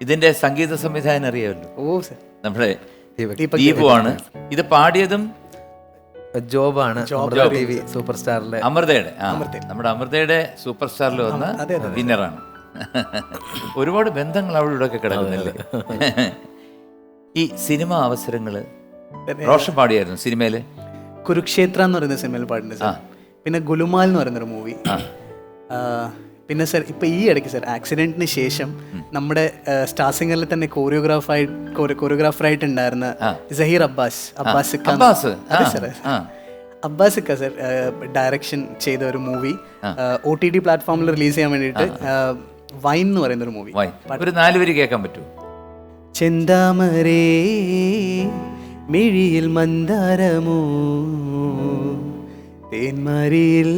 ഇതിന്റെ സംഗീത സംവിധാനം അറിയാമല്ലോ. ഓ സർ. നമ്മുടെ ദീപക്. ദീപുവാണ് ഇത് പാടിയതും ജോബാണ് ടി വി സൂപ്പർ സ്റ്റാറിലെ അമൃതയുടെ നമ്മുടെ അമൃതയുടെ സൂപ്പർ സ്റ്റാറിൽ വന്ന വിന്നറാണ്. ഒരുപാട് ബന്ധങ്ങൾ അവിടെ ഇവിടെ ഒക്കെ കിടക്കുന്നില്ലേ? ഈ സിനിമ അവസരങ്ങൾ. റോഷൻ പാടിയായിരുന്നു സിനിമയിൽ? കുരുക്ഷേത്ര എന്ന് പറയുന്ന സിനിമയിൽ പാടുന്നുണ്ട് പിന്നെ ഗുലുമാൽ എന്ന് പറയുന്നൊരു മൂവി പിന്നെ സർ ഇപ്പൊ ഈ ഇടയ്ക്ക് സർ ആക്സിഡന്റിന് ശേഷം നമ്മുടെ സ്റ്റാർ സിംഗറിൽ തന്നെ കോറിയോഗ്രാഫായി ഉണ്ടായിരുന്ന സഹീർ അബ്ബാസ് അബ്ബാസ് അബ്ബാസ്? അതെ അബ്ബാസ് ഇക്ക സർ ഡയറക്ഷൻ ചെയ്ത ഒരു മൂവി ഒ ടി ടി പ്ലാറ്റ്ഫോമിൽ റിലീസ് ചെയ്യാൻ വേണ്ടിയിട്ട് വൈൻ എന്ന് പറയുന്ന ഒരു മൂവി ഒരു നാലുപേര് കേൾക്കാൻ പറ്റൂ ചെന്താമരേ മിഴിയിൽ മന്ദാരമോ? തേന്മാരിയിൽ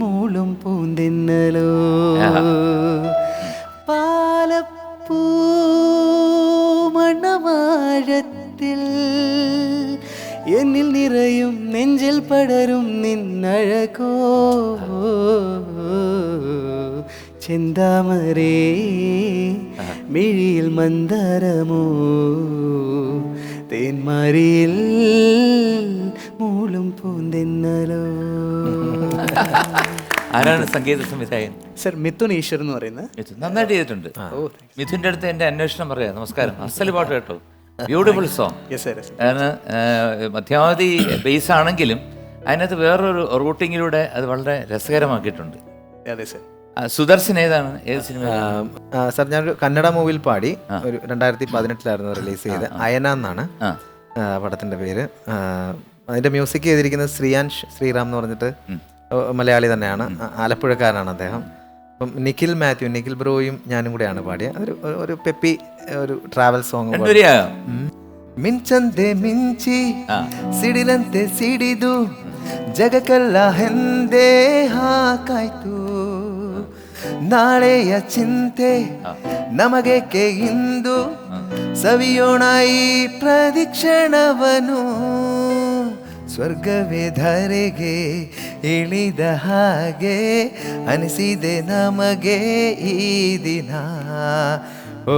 മൂളും പൂന്തിന്നലോ? പാലപ്പൂ മണവാഴത്തിൽ എന്നിൽ നിറയും നെഞ്ചിൽ പടരും നിന്നഴകോ? ചെന്താമരേ മിഴിയിൽ മന്ദാരമോ? തേന്മാരിയിൽ ആരാണ് സംഗീത സംവിധായകൻ? സർ മിഥുൻ ഈശ്വർ എന്ന് പറയുന്നത് നന്നായിട്ട് ചെയ്തിട്ടുണ്ട്. മിഥുന്റെ അടുത്ത് എന്റെ അന്വേഷണം പറയാം. നമസ്കാരം. അസൽ പാട്ട് കേട്ടോ. ബ്യൂട്ടിഫുൾ സോങ് കാരണം മധ്യമാവധി ബേസ് ആണെങ്കിലും അതിനകത്ത് വേറൊരു റൂട്ടിങ്ങിലൂടെ അത് വളരെ രസകരമാക്കിയിട്ടുണ്ട്. അതെ സർ സുദർശൻ ഏതാണ്? ഏത് സിനിമ സാർ ഞാനൊരു കന്നഡ മൂവിയിൽ പാടി. ഒരു രണ്ടായിരത്തി പതിനെട്ടിലായിരുന്നു റിലീസ് ചെയ്ത് അയന എന്നാണ്. പടത്തിന്റെ പേര്. ആ, അതിന്റെ മ്യൂസിക് ചെയ്തിരിക്കുന്നത് ശ്രീയാൻഷ് ശ്രീറാം എന്ന് പറഞ്ഞിട്ട് ഓ, മലയാളി തന്നെയാണ് ആ, ആലപ്പുഴക്കാരനാണ് അദ്ദേഹം അപ്പം നിഖിൽ മാത്യു നിഖിൽ ബ്രോയും ഞാനും കൂടെയാണ് പാടിയത് ഒരു ഒരു- ഒരു പെപ്പി ഒരു ട്രാവൽ സോങ് രണ്ടുപേരെയാകാം ಮಿಂಚಂತೆ ಮಿಂಚಿ ಸಿಡಿಲಂತೆ ಸಿಡಿದು ಜಗಕ್ಕೆಲ್ಲ ಹೆಂದೆ ಹಾಕಾಯ್ತು ನಾಳೆಯ ಚಿಂತೆ ನಮಗೇಕೆ ಇಂದು ಸವಿಯೋಣ ಈ ಪ್ರದಿಕ್ಷಣವನು ಸ್ವರ್ಗವೇ ಧರೆಗೆ ಇಳಿದ ಹಾಗೆ ಅನಿಸಿದೆ ನಮಗೆ ಈ ದಿನ ಓ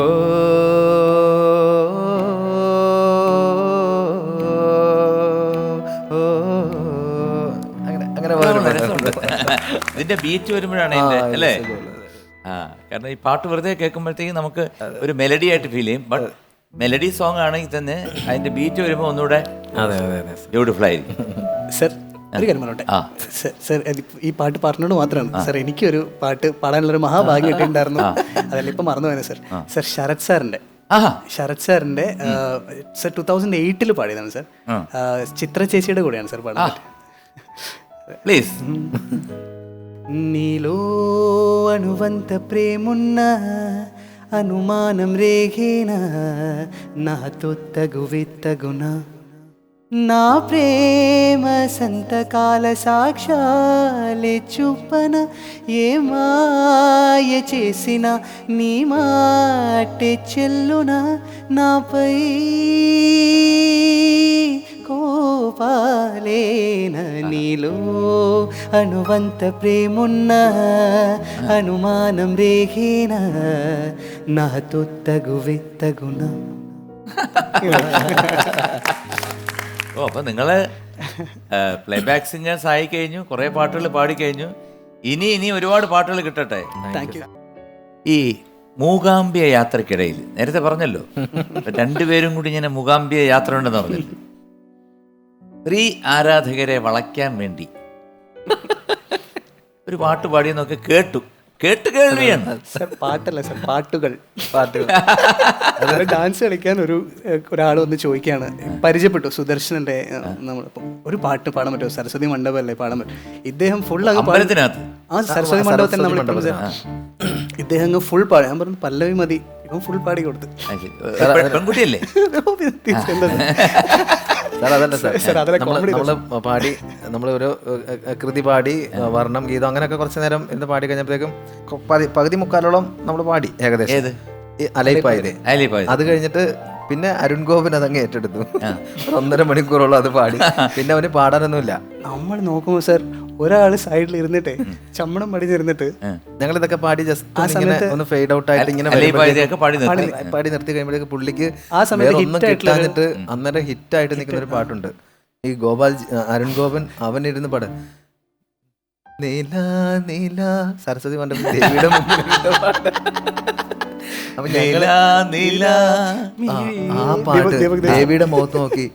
ഓ, അങ്ങനെ അങ്ങനെ നല്ല വേറെ രസമുണ്ട്. ഇതിന്റെ ബീറ്റ് വരുമ്പോഴാണ് ഇതിന്റെ അല്ലേ ആ കാരണം ഈ പാട്ട് വെറുതെ കേൾക്കുമ്പോഴത്തേക്കും നമുക്ക് ഒരു മെലഡി ആയിട്ട് ഫീൽ ചെയ്യും ബട്ട് മെലഡി സോങ് ആണെങ്കിൽ തന്നെ അതിന്റെ ബീറ്റ് വരുമ്പോൾ ഒന്നുകൂടെ അതെ അതെ അതെ ബ്യൂട്ടിഫുൾ ആയിരിക്കും സർ ഒരു കാര്യം പറഞ്ഞോട്ടെ ആ. സർ സർ ഇതിപ്പ- ഈ പാട്ട് പറഞ്ഞോട് മാത്രമാണ് സർ എനിക്കൊരു പാട്ട് പാടാനുള്ളൊരു മഹാഭാഗ്യം ഒക്കെ ഉണ്ടായിരുന്നു അതല്ല ഇപ്പൊ മറന്നു പോയത് സർ സർ ശരത് സാറിന്റെ ആഹാ ശരത് സാറിന്റെ സർ ടൂ തൗസൻഡ് എയ്റ്റിൽ പാടിയതാണ് സർ ആ, ചിത്ര ചേച്ചിയുടെ കൂടെയാണ് സർ പാടുന്നത് ప్లీజ్ నీలో అణువంత ప్రేమున్న అనుమానం రేగేన? నాతో తగువెత్తగున నా ప్రేమ సంతకాల సాక్షాలే చూపన? ఏ మాయ చేసిన నీ మాటే చెల్లున? నాపై కోపాలేన నీలో అణువంత ప్రేమున్న అనుమానం రేగేన నాతో తగువెత్తగున ഓ അപ്പൊ നിങ്ങള് പ്ലേ ബാക്ക് സിംഗേഴ്സ് ആയി കഴിഞ്ഞു കുറെ പാട്ടുകൾ പാടിക്കഴിഞ്ഞു ഇനി ഇനി ഒരുപാട് പാട്ടുകൾ കിട്ടട്ടെ താങ്ക് യു ഈ മൂകാംബിയ യാത്രക്കിടയിൽ നേരത്തെ പറഞ്ഞല്ലോ രണ്ടുപേരും കൂടി ഇങ്ങനെ മൂകാംബിയ യാത്ര ഉണ്ടെന്ന് പറഞ്ഞല്ലോ സ്ത്രീ ആരാധകരെ വളയ്ക്കാൻ വേണ്ടി. ഒരു പാട്ട് പാടിയെന്നൊക്കെ കേട്ടു. കേട്ട് കേൾവിയാണ്. സർ പാട്ടല്ല സർ പാട്ടുകൾ. പാട്ടുകൾ. ഡാൻസ് കളിക്കാൻ ഒരു ഒരാൾ വന്ന് ചോദിക്കുകയാണ്. പരിചയപ്പെട്ടു സുദർശനന്റെ നമ്മളിപ്പം ഒരു പാട്ട് പാടാൻ പറ്റുമോ? സരസ്വതി മണ്ഡപമല്ലേ പാടാൻ പറ്റും? ഇദ്ദേഹം ഫുൾ അങ്ങ് പാടത്തിനകത്ത് അമ്പലത്തിനകത്ത്. ആ സരസ്വതി മണ്ഡപത്തിൽ നമ്മൾ ഇദ്ദേഹം അങ്ങ് ഫുൾ പാടും. ഞാൻ പറഞ്ഞു പല്ലവി മതി. ഇവൻ ഫുൾ പാടി കൊടുത്തു. പെൺകുട്ടിയല്ലേ എന്താ? സാർ അതല്ല സാർ. സാർ, അതല്ല നമ്മൾ പാടി നമ്മൾ ഒരു കൃതി പാടി വർണം ഗീതം അങ്ങനെയൊക്കെ കുറച്ച് നേരം ഇന്ന് പാടി കഴിഞ്ഞപ്പോഴത്തേക്കും കൊ- പതി- പകുതി മുക്കാലോളം നമ്മൾ പാടി ഏകദേശം. അല്ലേ അത് കഴിഞ്ഞിട്ട് പിന്നെ അരുൺ ഗോപൻ അതങ്ങ് ഏറ്റെടുത്തു. ഒന്നര മണിക്കൂറോളം അത് പാടി. പിന്നെ അവന് പാടാനൊന്നുമില്ല. നമ്മൾ നോക്കുമ്പോൾ സർ ഒരാൾ സൈഡിൽ ഇരുന്നിട്ടേ ചമ്മണം പടിഞ്ഞിരുന്നിട്ട് ഞങ്ങൾ ഇതൊക്കെ പാടി ജസ്റ്റ് ഇങ്ങനെ ഒന്ന് ഫെയ്ഡ് ഔട്ട് ആയിട്ട് ഇങ്ങനെ പാടി നിർത്തി. കഴിയുമ്പോഴേക്ക് പുള്ളിക്ക് ആ സമയത്ത് അന്നേരം ഒന്നും ആയിട്ട് ആയിട്ടുള്ള ഒരു- കിട്ടാഞ്ഞിട്ട് അന്നേരം ഹിറ്റായിട്ട് നിൽക്കുന്ന ഒരു പാട്ടുണ്ട്. ഈ ഗോപാൽ അരുൺ ഗോപൻ അവൻ ഇരുന്ന് പാട്. നീല നീല സരസ്വതി മണ്ഡപം ദേവിയുടെ മുമ്പിൽ ഇരുന്ന് പാട്ട്. അപ്പൊ ഞങ്ങൾ ആ പാട്ട് ദേവിയുടെ മുഖത്ത് നോക്കി.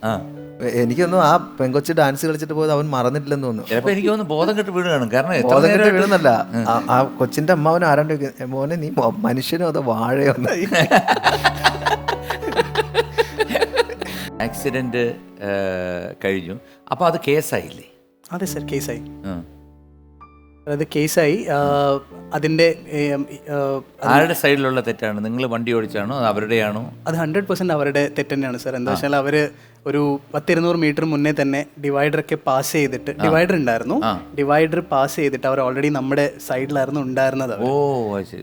എനിക്കൊന്നും ആ പെങ്കൊച്ച് ഡാൻസ് കളിച്ചിട്ട് പോയത് അവൻ മറന്നിട്ടില്ലെന്ന് തോന്നുന്നു. എനിക്ക് തോന്നുന്നു ബോധം കെട്ട് വീട് കാണും. കാരണം എത്ര ബോധം നേരമായിട്ട് വീഴുന്നല്ല ആ- കൊച്ചിന്റെ അമ്മ അമ്മാവൻ ആരാണ്ട് ചോദിക്കും, മോനെ നീ മോ- മനുഷ്യനോ അതോ വാഴയോ? എന്ന്?" ആക്സിഡന്റ് കഴിഞ്ഞു. അപ്പൊ അത് കേസായില്ലേ? അതെ സർ കേസായി. ഉം. അത് കേസായി. ആ, അതിന്റെ ഏം, ആ, ആരുടെ സൈഡിലുള്ള തെറ്റാണ്? നിങ്ങൾ വണ്ടി ഓടിച്ചാണോ? അത് അവരുടെയാണോ? അത് ഹൺഡ്രഡ് പെർസെന്റ് അവരുടെ തെറ്റ് തന്നെയാണ് സാർ. എന്താ വെച്ചാൽ അവർ ഒരു പത്തിരുന്നൂറ് മീറ്റർ മുന്നേ തന്നെ ഡിവൈഡർ ഒക്കെ പാസ് ചെയ്തിട്ട് ഡിവൈഡർ ഉണ്ടായിരുന്നു. ഡിവൈഡർ പാസ് ചെയ്തിട്ട് അവർ ഓൾറെഡി നമ്മുടെ സൈഡിലായിരുന്നു ഉണ്ടായിരുന്നത്. ഓ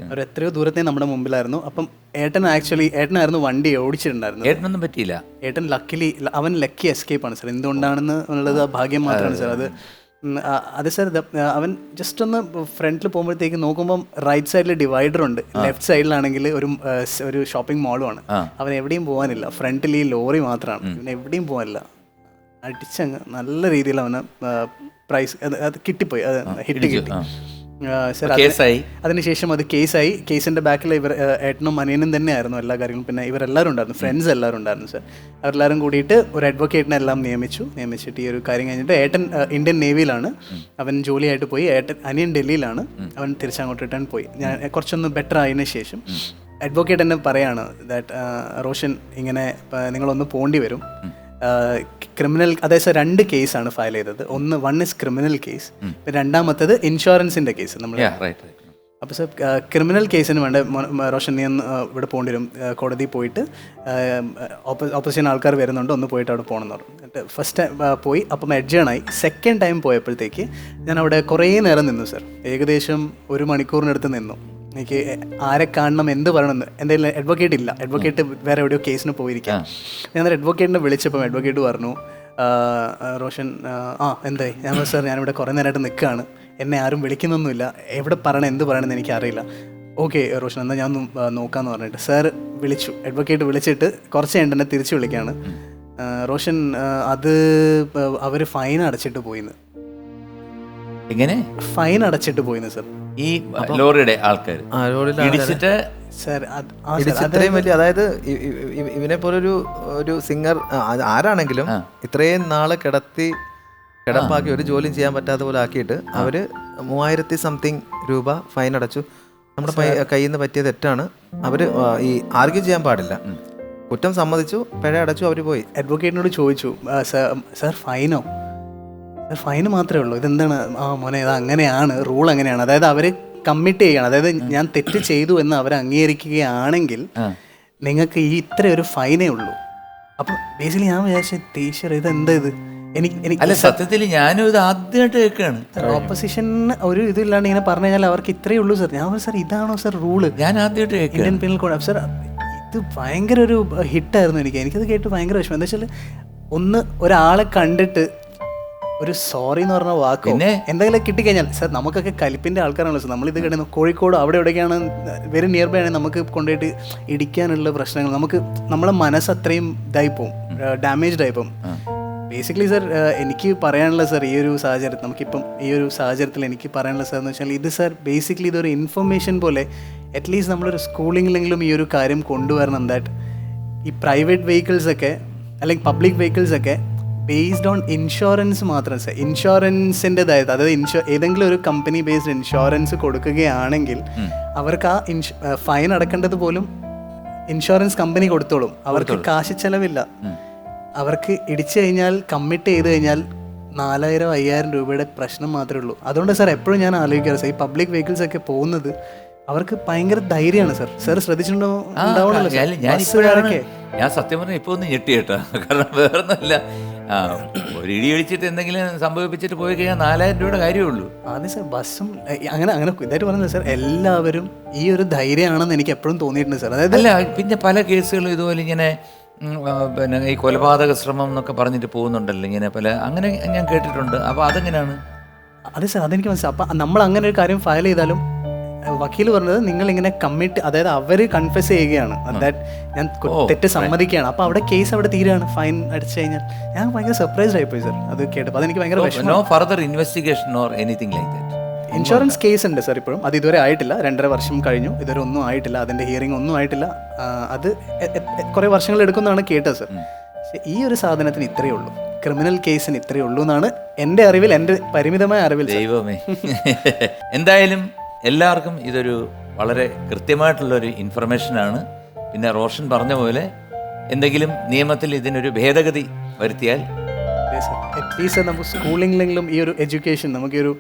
അവർ എത്രയോ ദൂരത്തെ നമ്മുടെ മുമ്പിലായിരുന്നു. അപ്പം ഏട്ടൻ ആക്ച്വലി ഏട്ടനായിരുന്നു വണ്ടി ഓടിച്ചിട്ടുണ്ടായിരുന്നു ഏട്ടനൊന്നും പറ്റിയില്ല. ഏട്ടൻ ലക്കിലി അവൻ ലക്കി എസ്കേപ്പ് ആണ് സാർ. എന്തുകൊണ്ടാണെന്ന് ഉള്ളത് ഭാഗ്യം മാത്രമാണ് സാർ. അത് അത് സാർ അവൻ ജസ്റ്റ് ഒന്ന് ഫ്രണ്ടിൽ പോകുമ്പോഴത്തേക്ക് നോക്കുമ്പോൾ റൈറ്റ് സൈഡിൽ ഡിവൈഡർ ഉണ്ട്. ലെഫ്റ്റ് സൈഡിലാണെങ്കിൽ ഒരു ഒരു ഷോപ്പിംഗ് മാളും ആണ്. അവൻ എവിടെയും പോകാനില്ല. ഫ്രണ്ടിൽ ഈ ലോറി മാത്രമാണ് അവൻ എവിടെയും പോകാനില്ല. അടിച്ചങ്ങ് നല്ല രീതിയിൽ അവന് പ്രൈസ് അത് കിട്ടിപ്പോയി. അത് ഹിറ്റ് കിട്ടി. കേസായി അതിനുശേഷം അത് കേസായി കേസിന്റെ ബാക്കിൽ ഇവർ ഏട്ടനും അനിയനും തന്നെയായിരുന്നു എല്ലാ കാര്യങ്ങളും പിന്നെ ഇവരെല്ലാവരും ഉണ്ടായിരുന്നു. ഫ്രണ്ട്സ് എല്ലാവരും ഉണ്ടായിരുന്നു സർ അവരെല്ലാവരും കൂടിയിട്ട് ഒരു അഡ്വക്കേറ്റിനെ എല്ലാം നിയമിച്ചു. നിയമിച്ചിട്ട് ഈ ഒരു കാര്യം കഴിഞ്ഞിട്ട് ഏട്ടൻ ഇന്ത്യൻ നേവിയിലാണ്. അവൻ ജോലിയായിട്ട് പോയി. ഏട്ടൻ അനിയൻ ഡൽഹിയിലാണ്. അവൻ തിരിച്ചങ്ങോട്ട് റിട്ടേൺ പോയി. ഞാൻ കുറച്ചൊന്ന് ബെറ്റർ ആയതിനു ശേഷം അഡ്വക്കേറ്റ് എന്നെ പറയാണ് ദാറ്റ് റോഷൻ ഇങ്ങനെ നിങ്ങളൊന്ന് പോണ്ടി വരും. ക്രിമിനൽ അതായത് സർ രണ്ട് കേസാണ് ഫയൽ ചെയ്തത്. ഒന്ന് വൺ ഇസ് ക്രിമിനൽ കേസ് പിന്നെ രണ്ടാമത്തത് ഇൻഷുറൻസിന്റെ കേസ് നമ്മൾ അപ്പോൾ സർ ക്രിമിനൽ കേസിന് വേണ്ട റോഷൻ നീ ഒന്ന് ഇവിടെ പോകേണ്ടി വരും. കോടതി പോയിട്ട് ഓപ്പോസിഷൻ ആൾക്കാർ വരുന്നുണ്ട് ഒന്ന് പോയിട്ട് അവിടെ പോകണം എന്ന് പറഞ്ഞു. എന്നിട്ട് ഫസ്റ്റ് ടൈം പോയി അപ്പം എഡ്ജേണായി സെക്കൻഡ് ടൈം പോയപ്പോഴത്തേക്ക് ഞാൻ അവിടെ കുറേ നേരം നിന്നു സർ ഏകദേശം ഒരു മണിക്കൂറിനടുത്ത് നിന്നു. എനിക്ക് ആരെ കാണണം എന്ത് പറയണമെന്ന് എന്തായാലും അഡ്വക്കേറ്റ് ഇല്ല. അഡ്വക്കേറ്റ് വേറെ എവിടെയോ കേസിന് പോയിരിക്കാം. ഞാൻ അഡ്വക്കേറ്റിനെ വിളിച്ചപ്പോൾ അഡ്വക്കേറ്റ് പറഞ്ഞു റോഷൻ ആ, എന്തായി? ഞാൻ സർ ഞാനിവിടെ കുറേ നേരമായിട്ട് നിൽക്കുകയാണ്. എന്നെ ആരും വിളിക്കുന്നൊന്നുമില്ല. എവിടെ പറയണം എന്ത് പറയണമെന്ന് എനിക്കറിയില്ല. ഓക്കെ റോഷൻ എന്നാൽ ഞാൻ നോക്കാമെന്ന് പറഞ്ഞിട്ട്. സാർ വിളിച്ചു. അഡ്വക്കേറ്റ് വിളിച്ചിട്ട് കുറച്ച് കഴിഞ്ഞിട്ട് എന്നെ തിരിച്ച് വിളിക്കുകയാണ്. റോഷൻ അത് അവർ ഫൈൻ അടച്ചിട്ട് പോയിന്ന്. എങ്ങനെ? ഫൈൻ അടച്ചിട്ട് പോയിന്ന് സർ. ഈ ലോറിയുടെ ആൾക്കാർ ഇടിച്ചിട്ട് സർ ഇത്രയും വലിയ അതായത് ഇവനെ പോലൊരു ഒരു സിംഗർ ആരാണെങ്കിലും ഇത്രയും നാൾ കിടത്തി കിടപ്പാക്കി ഒരു ജോലിയും ചെയ്യാൻ പറ്റാത്ത പോലെ ആക്കിയിട്ട് അവർ മൂവായിരത്തി സംതിങ് രൂപ ഫൈൻ അടച്ചു. നമ്മുടെ കയ്യിൽ നിന്ന് പറ്റിയ തെറ്റാണ്. അവർ ഈ ആർഗ്യൂ ചെയ്യാൻ പാടില്ല. കുറ്റം സമ്മതിച്ചു പിഴ അടച്ചു അവർ പോയി. അഡ്വക്കേറ്റിനോട് ചോദിച്ചു "ആ, സാർ ഫൈനോ? ഫൈന് മാത്രമേ ഉള്ളൂ. ഇതെന്താണ്? ആ മോനെ ഇത് അങ്ങനെയാണ്. റൂൾ അങ്ങനെയാണ്. അതായത് അവർ കമ്മിറ്റ് ചെയ്യണം. അതായത് ഞാൻ തെറ്റ് ചെയ്തു എന്ന് അവർ അംഗീകരിക്കുകയാണെങ്കിൽ നിങ്ങൾക്ക് ഈ ഇത്ര ഒരു ഫൈനേ ഉള്ളൂ. അപ്പം ബേസിക്കലി ഞാൻ വിചാരിച്ച ടീച്ചർ ഇത് എന്താ ഇത്? എനിക്ക് എനിക്ക് അല്ല സത്യത്തിൽ ഞാനും ഇത് ആദ്യമായിട്ട് കേൾക്കുകയാണ്. ഓപ്പോസിഷൻ ഒരു ഇതില്ലാണ്ട് ഇങ്ങനെ പറഞ്ഞു കഴിഞ്ഞാൽ അവർക്ക് ഇത്രയേ ഉള്ളൂ സാർ ഞാൻ സർ ഇതാണോ സാർ റൂൾ ഞാൻ ആദ്യമായിട്ട് ഇന്ത്യൻ പീനൽ കോഡ് സാർ ഇത് ഭയങ്കര ഒരു ഹിറ്റായിരുന്നു എനിക്ക്. എനിക്കത് കേട്ട് ഭയങ്കര വിഷമം. എന്താ വെച്ചാൽ ഒന്ന് ഒരാളെ കണ്ടിട്ട് ഒരു സോറി എന്ന് പറഞ്ഞ വാക്ക്? പിന്നെ? എന്തെങ്കിലും കിട്ടിക്കഴിഞ്ഞാൽ സാർ നമുക്കൊക്കെ കലിപ്പിന്റെ ആൾക്കാരാണല്ലോ സാർ നമ്മളിത് കിടന്നു കോഴിക്കോട് അവിടെ എവിടെയൊക്കെയാണ് വെരി നിയർ ബൈ ആണ് നമുക്ക് കൊണ്ടുപോയിട്ട് ഇടിക്കാനുള്ള പ്രശ്നങ്ങൾ. നമുക്ക് നമ്മളെ മനസ്സ് അത്രയും ഇതായി പോകും ഡാമേജ്ഡ് ആയി പോകും ബേസിക്കലി സാർ എനിക്ക് പറയാനുള്ള സാർ ഈ ഒരു സാഹചര്യത്തിൽ നമുക്കിപ്പം ഈ ഒരു സാഹചര്യത്തിൽ എനിക്ക് പറയാനുള്ള സാർ എന്ന് വെച്ചാൽ ഇത് സാർ ബേസിക്കലി ഇതൊരു ഇൻഫർമേഷൻ പോലെ അറ്റ്ലീസ്റ്റ് നമ്മളൊരു സ്കൂളിങ്ങിലെങ്കിലും ഈ ഒരു കാര്യം കൊണ്ടുവരണം. ദാറ്റ് ഈ പ്രൈവറ്റ് വെഹിക്കിൾസ് ഒക്കെ അല്ലെങ്കിൽ പബ്ലിക് വെഹിക്കിൾസ് ഒക്കെ ബേസ്ഡ് ഓൺ ഇൻഷുറൻസ് മാത്രം ഇൻഷുറൻസിന്റെതായത് അതായത് ഇൻഷു ഏതെങ്കിലും ഒരു കമ്പനി ബേസ്ഡ് ഇൻഷുറൻസ് കൊടുക്കുകയാണെങ്കിൽ അവർക്ക് ആ ഇൻഷു ഫൈൻ അടക്കേണ്ടത് പോലും ഇൻഷുറൻസ് കമ്പനി കൊടുത്തോളും. അവർക്ക് കാശ് ചെലവില്ല. അവർക്ക് ഇടിച്ചു കഴിഞ്ഞാൽ കമ്മിറ്റ് ചെയ്ത് കഴിഞ്ഞാൽ നാലായിരം അയ്യായിരം രൂപയുടെ പ്രശ്നം മാത്രമേ ഉള്ളൂ. അതുകൊണ്ട് സാർ എപ്പോഴും ഞാൻ ആലോചിക്കാറ് സാർ ഈ പബ്ലിക് വെഹിക്കിൾസ് ഒക്കെ പോകുന്നത് അവർക്ക് ഭയങ്കര ധൈര്യമാണ് സാർ സാർ ശ്രദ്ധിച്ചിട്ടുണ്ടോ? ഞാൻ- സത്യം പറഞ്ഞാൽ ഇപ്പൊ ഒന്ന് ഞെട്ടി കേട്ടോ. കാരണം വേറൊന്നുമില്ല. ആ ഒരു ഇടി ഒഴിച്ചിട്ട് എന്തെങ്കിലും സംഭവിപ്പിച്ചിട്ട് പോയി കഴിഞ്ഞാൽ നാലായിരം രൂപയുടെ കാര്യമുള്ളൂ. അതെ സാർ ബസ്സും ഏ, അങ്ങനെ അങ്ങനെ ഇതായിട്ട് പറഞ്ഞത് സാർ എല്ലാവരും ഈ ഒരു ധൈര്യമാണെന്ന് എനിക്ക് എപ്പോഴും തോന്നിയിട്ടുണ്ട് സാർ അതായത് അല്ല പിന്നെ പല കേസുകളും ഇതുപോലെ ഇങ്ങനെ ഉം, ആ, പിന്നെ ഈ കൊലപാതക ശ്രമം എന്നൊക്കെ പറഞ്ഞിട്ട് പോകുന്നുണ്ടല്ലോ ഇങ്ങനെ പല അങ്ങനെ ഞാൻ കേട്ടിട്ടുണ്ട്. അപ്പോൾ അതെങ്ങനെയാണ്? അതെ സാർ അതെനിക്ക് മനസ്സിലായി. അപ്പം നമ്മൾ അങ്ങനെ ഒരു കാര്യം ഫയൽ ചെയ്താലും വക്കീൽ പറഞ്ഞത് നിങ്ങൾ ഇങ്ങനെ കമ്മിറ്റ് അതായത് അവർ കൺഫ്യസ് ചെയ്യുകയാണ്. ദാറ്റ് ഞാൻ തെറ്റ് സമ്മതിക്കുകയാണ്. അപ്പോൾ അവിടെ കേസ് അവിടെ തീരുകയാണ്. ഫൈൻ അടിച്ചു കഴിഞ്ഞാൽ. ഞാൻ ഭയങ്കര സർപ്രൈസ്ഡ് പോയി സർ അത് കേട്ടപ്പോൾ അതെനിക്ക് ഭയങ്കര വിഷമം. No further investigation or anything like that insurance case ഉണ്ട് സർ ഇപ്പോഴും. അത് ഇതുവരെ ആയിട്ടില്ല. രണ്ടര വർഷം കഴിഞ്ഞു. ഇതുവരെ ഒന്നും ആയിട്ടില്ല. അതിന്റെ ഹിയറിംഗ് ഒന്നും ആയിട്ടില്ല. അത് കുറെ വർഷങ്ങൾ എടുക്കുന്നതാണ് കേട്ടത് സർ പക്ഷേ ഈ ഒരു സാധനത്തിന് ഇത്രയേ ഉള്ളൂ. ക്രിമിനൽ കേസിന് ഇത്രയേ ഉള്ളൂ എന്നാണ് എന്റെ അറിവിൽ എന്റെ പരിമിതമായ അറിവിൽ ദൈവമേ. എന്തായാലും എല്ലാവർക്കും ഇതൊരു വളരെ കൃത്യമായിട്ടുള്ളൊരു ഇൻഫർമേഷനാണ് പിന്നെ റോഷൻ പറഞ്ഞ പോലെ എന്തെങ്കിലും നിയമത്തിൽ ഇതിനൊരു ഭേദഗതി വരുത്തിയാൽ? അറ്റ്ലീസ്റ്റ് നമുക്ക് സ്കൂളിലെങ്കിലും ഈ ഒരു എഡ്യൂക്കേഷൻ നമുക്ക് ഒരു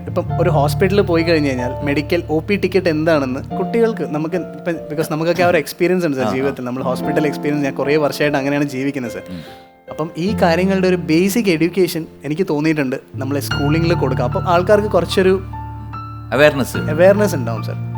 ഇപ്പം ഒരു ഹോസ്പിറ്റലിൽ പോയി കഴിഞ്ഞ് കഴിഞ്ഞാൽ മെഡിക്കൽ ഒ പി ടിക്കറ്റ് എന്താണെന്ന് കുട്ടികൾക്ക് നമുക്ക് ഇപ്പം ബിക്കോസ് നമുക്കൊക്കെ ആ ഒരു എക്സ്പീരിയൻസ് ഉണ്ട് സർ ജീവിതത്തിൽ. നമ്മൾ ഹോസ്പിറ്റൽ എക്സ്പീരിയൻസ് ഞാൻ കുറേ വർഷമായിട്ട് അങ്ങനെയാണ് ജീവിക്കുന്നത് സർ അപ്പം ഈ കാര്യങ്ങളുടെ ഒരു ബേസിക് എഡ്യൂക്കേഷൻ എനിക്ക് തോന്നിയിട്ടുണ്ട് നമ്മളെ സ്കൂളിങ്ങിൽ കൊടുക്കുക അപ്പം ആൾക്കാർക്ക് കുറച്ചൊരു അവയർനെസ് അവയർനെസ് ഉണ്ടാവും സാർ